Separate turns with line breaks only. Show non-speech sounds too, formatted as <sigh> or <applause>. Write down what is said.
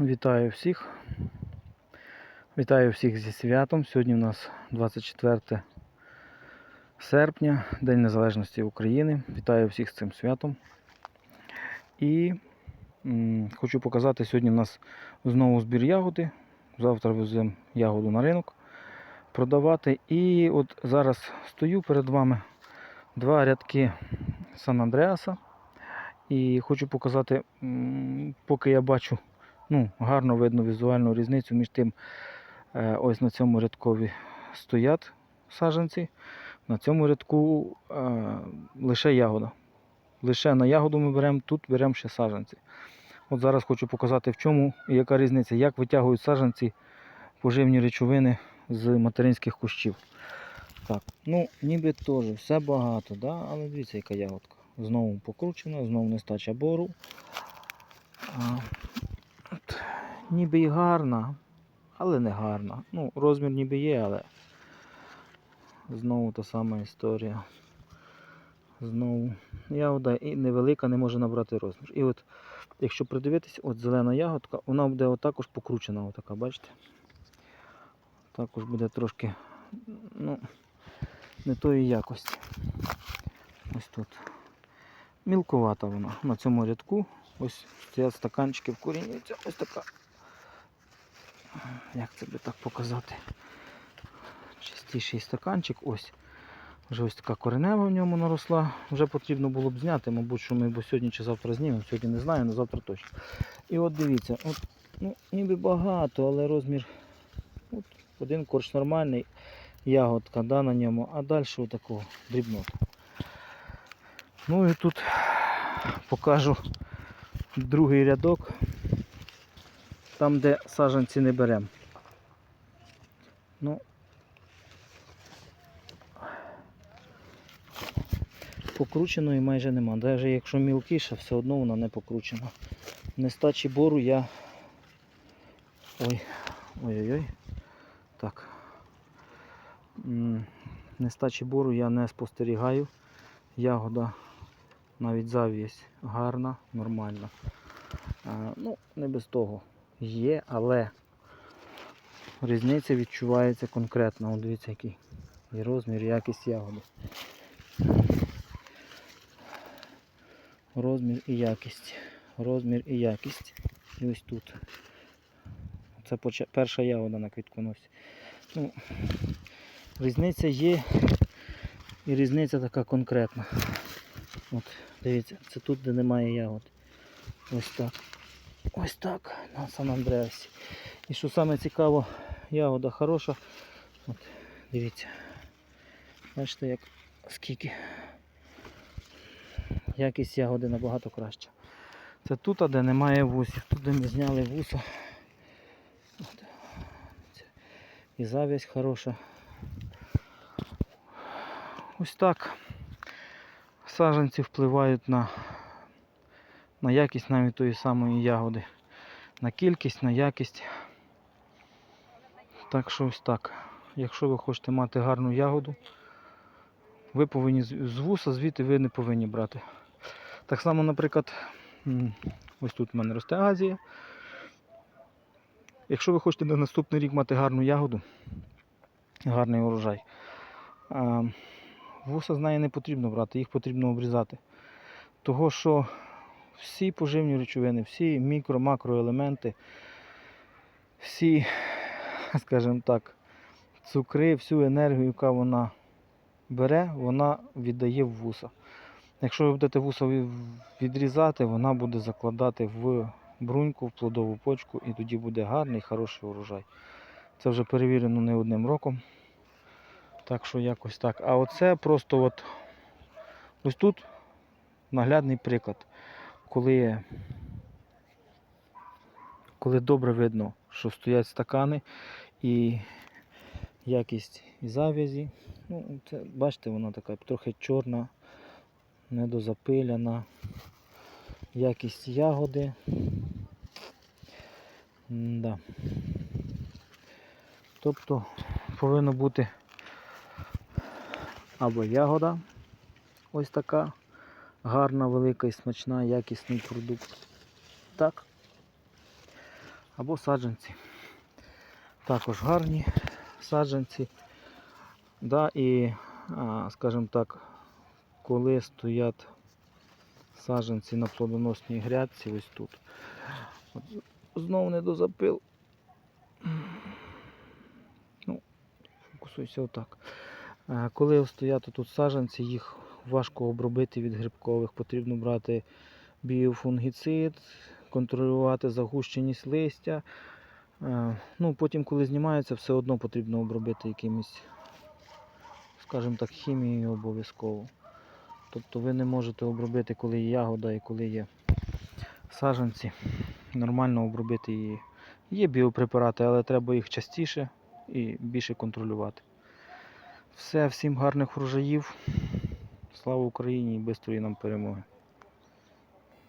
Вітаю всіх. Вітаю всіх зі святом. Сьогодні у нас 24 серпня, День Незалежності України. Вітаю всіх з цим святом. І м, хочу показати, сьогодні у нас знову збір ягоди. Завтра веземо ягоду на ринок продавати. І от зараз стою перед вами два рядки Сан Андреаса. І хочу показати, м, поки я бачу ну, гарно видно візуальну різницю між тим, е, ось на цьому рядкові стоять саджанці, на цьому рядку е, лише ягода. Лише на ягоду ми беремо, тут беремо ще саджанці. От зараз хочу показати, в чому і яка різниця, як витягують саджанці поживні речовини з материнських кущів. Так, ну ніби теж все багато, да? але дивіться, яка ягодка. Знову покручена, знову нестача бору. Ніби і гарна, але не гарна. Ну, розмір ніби є, але знову та сама історія. Знову ягода і невелика, не може набрати розмір. І от, якщо придивитись, от зелена ягодка, вона буде отакож покручена, отака, бачите? Також буде трошки, ну, не тої якості. Ось тут. Мілкувата вона на цьому рядку. Ось стоять стаканчики вкорінюються. Ось така. Як це би так показати? Чистіший стаканчик. Ось. Вже ось така коренева в ньому наросла. Вже потрібно було б зняти, мабуть, що ми бо сьогодні чи завтра знімемо. Сьогодні не знаю, але завтра точно. І от дивіться, от, ну, ніби багато, але розмір. От, один корч нормальний, ягодка да, на ньому, а далі отакого дрібнота. Ну і тут покажу другий рядок, там де саджанці не беремо. Ну, покрученої майже нема. Навіть якщо мілкіша, все одно вона не покручена. Нестачі бору я. Ой, ой-ой-ой. Так. Нестачі бору я не спостерігаю. Ягода навіть завість гарна, нормальна. Ну, не без того є, але різниця відчувається конкретно. От дивіться, який і розмір, і якість ягоди. Розмір і якість. Розмір і якість. І ось тут. Це перша ягода на квітконосі. Ну, різниця є і різниця така конкретна. От, дивіться, це тут, де немає ягод. Ось так. Ось так на Сан Андреасі. І що саме цікаво, ягода хороша. От, дивіться. Бачите, як скільки. Якість ягоди набагато краща. Це тут, де немає вусів. Тут, де ми зняли вуса. І завість хороша. Ось так саджанці впливають на, на якість навіть тої самої ягоди. На кількість, на якість. Так що ось так. Якщо ви хочете мати гарну ягоду, ви повинні з вуса звідти ви не повинні брати. Так само, наприклад, ось тут в мене росте Азія. Якщо ви хочете на наступний рік мати гарну ягоду, гарний урожай, вуса з неї не потрібно брати, їх потрібно обрізати. Того, що всі поживні речовини, всі мікро-макроелементи, всі, <laughs> скажімо так, цукри, всю енергію, яка вона бере, вона віддає в вуса. Якщо ви будете вуса відрізати, вона буде закладати в бруньку, в плодову почку, і тоді буде гарний, хороший урожай. Це вже перевірено не одним роком. Так що якось так. А оце просто от ось тут наглядний приклад, коли, коли добре видно, що стоять стакани і якість зав'язі. Ну, це, бачите, вона така трохи чорна, недозапиляна. Якість ягоди. Да. Тобто повинно бути або ягода ось така гарна, велика і смачна, якісний продукт. Так. або саджанці. Також гарні саджанці. Да, і, скажімо так, коли стоять саджанці на плодоносній грядці, ось тут. Знову не дозапил. Ну, фокусуйся отак. Е, Коли стоять тут саджанці, їх важко обробити від грибкових. Потрібно брати біофунгіцид, контролювати загущеність листя. Е, Ну, потім, коли знімається, все одно потрібно обробити якимось, скажімо так, хімією обов'язково. Тобто ви не можете обробити, коли є ягода і коли є саджанці. Нормально обробити її. Є біопрепарати, але треба їх частіше і більше контролювати. Все, всім гарних врожаїв. Слава Україні і бистрої нам перемоги.